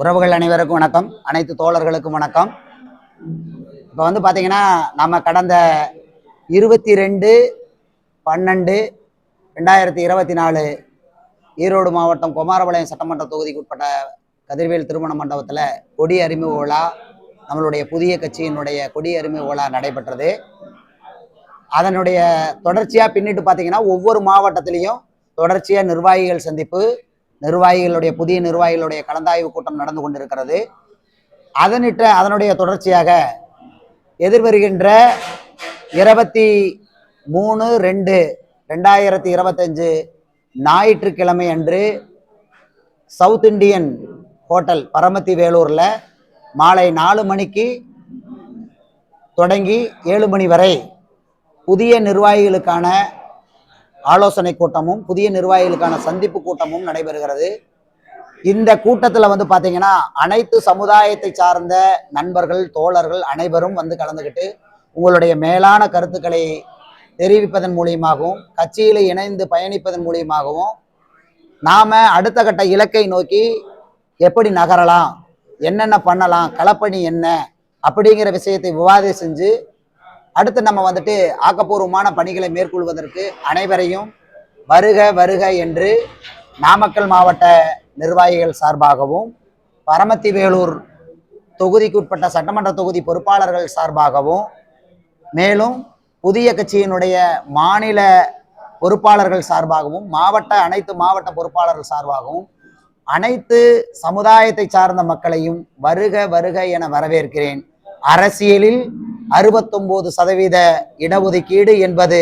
உறவுகள் அனைவருக்கும் வணக்கம். அனைத்து தோழர்களுக்கும் வணக்கம். இப்போ வந்து பார்த்தீங்கன்னா நம்ம கடந்த இருபத்தி ரெண்டு பன்னெண்டு ரெண்டாயிரத்தி இருபத்தி நாலு ஈரோடு மாவட்டம் குமாரபாளையம் சட்டமன்ற தொகுதிக்கு உட்பட்ட கதிர்வேல் திருமண மண்டபத்தில் கொடி அறிமுக விழா நம்மளுடைய புதிய கட்சியினுடைய கொடி அறிமுக விழா நடைபெற்றது. அதனுடைய தொடர்ச்சியாக பின்னிட்டு பார்த்தீங்கன்னா ஒவ்வொரு மாவட்டத்திலையும் தொடர்ச்சியாக நிர்வாகிகள் சந்திப்பு நிர்வாகிகளுடைய புதிய நிர்வாகிகளுடைய கலந்தாய்வு கூட்டம் நடந்து கொண்டிருக்கிறது. அதனிட்ட அதனுடைய தொடர்ச்சியாக எதிர்வருகின்ற இருபத்தி மூணு ரெண்டு ரெண்டாயிரத்தி இருபத்தஞ்சு ஞாயிற்றுக்கிழமை அன்று சவுத் இண்டியன் ஹோட்டல் பரமத்தி வேலூரில் மாலை நாலு மணிக்கு தொடங்கி ஏழு மணி வரை புதிய நிர்வாகிகளுக்கான ஆலோசனை கூட்டமும் புதிய நிர்வாகிகளுக்கான சந்திப்பு கூட்டமும் நடைபெறுகிறது. இந்த கூட்டத்தில் வந்து பார்த்தீங்கன்னா அனைத்து சமுதாயத்தை சார்ந்த நண்பர்கள் தோழர்கள் அனைவரும் வந்து கலந்துக்கிட்டு உங்களுடைய மேலான கருத்துக்களை தெரிவிப்பதன் மூலியமாகவும் கட்சியில் இணைந்து பயணிப்பதன் மூலியமாகவும் நாம் அடுத்த கட்ட இலக்கை நோக்கி எப்படி நகரலாம் என்னென்ன பண்ணலாம் களப்பணி என்ன அப்படிங்கிற விஷயத்தை விவாதம் செஞ்சு அடுத்து நம்ம வந்துட்டு ஆக்கப்பூர்வமான பணிகளை மேற்கொள்வதற்கு அனைவரையும் வருக வருக என்று நாமக்கல் மாவட்ட நிர்வாகிகள் சார்பாகவும் பரமத்தி வேலூர் தொகுதிக்குட்பட்ட சட்டமன்ற தொகுதி பொறுப்பாளர்கள் சார்பாகவும் மேலும் புதிய கட்சியினுடைய மாநில பொறுப்பாளர்கள் சார்பாகவும் மாவட்ட அனைத்து மாவட்ட பொறுப்பாளர்கள் சார்பாகவும் அனைத்து சமுதாயத்தை சார்ந்த மக்களையும் வருக வருக என வரவேற்கிறேன். அரசியலில் அறுபத்தொம்போது சதவீத இடஒதுக்கீடு என்பது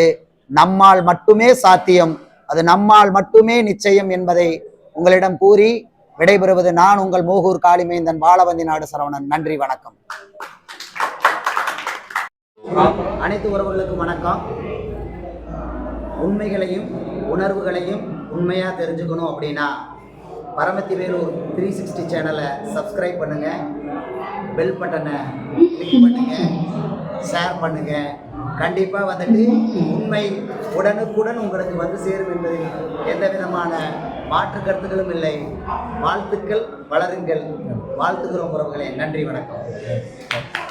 நம்மால் மட்டுமே சாத்தியம். அது நம்மால் மட்டுமே நிச்சயம் என்பதை உங்களிடம் கூறி விடைபெறுவது நான் உங்கள் மூகூர் காளிமேந்தன் பாலவந்தி நாடு சரவணன். நன்றி வணக்கம். அனைத்து உறவுகளுக்கும் வணக்கம். உண்மைகளையும் உணர்வுகளையும் உண்மையாக தெரிஞ்சுக்கணும் அப்படின்னா பரமத்தி வேலூர் த்ரீ சிக்ஸ்டி சேனலை சப்ஸ்கிரைப் பண்ணுங்கள் பெல் பட்டனை கிளிக் பண்ணுங்க ஷேர் பண்ணுங்க. கண்டிப்பாக வந்துட்டு உண்மை உடனுக்குடன் உங்களுக்கு வந்து சேரும் என்பதில் எந்த விதமான மாற்று கருத்துக்களும் இல்லை. வாழ்த்துக்கள் வளருங்கள். வாழ்த்துக்கிறோம் உறவுகளே. நன்றி வணக்கம்.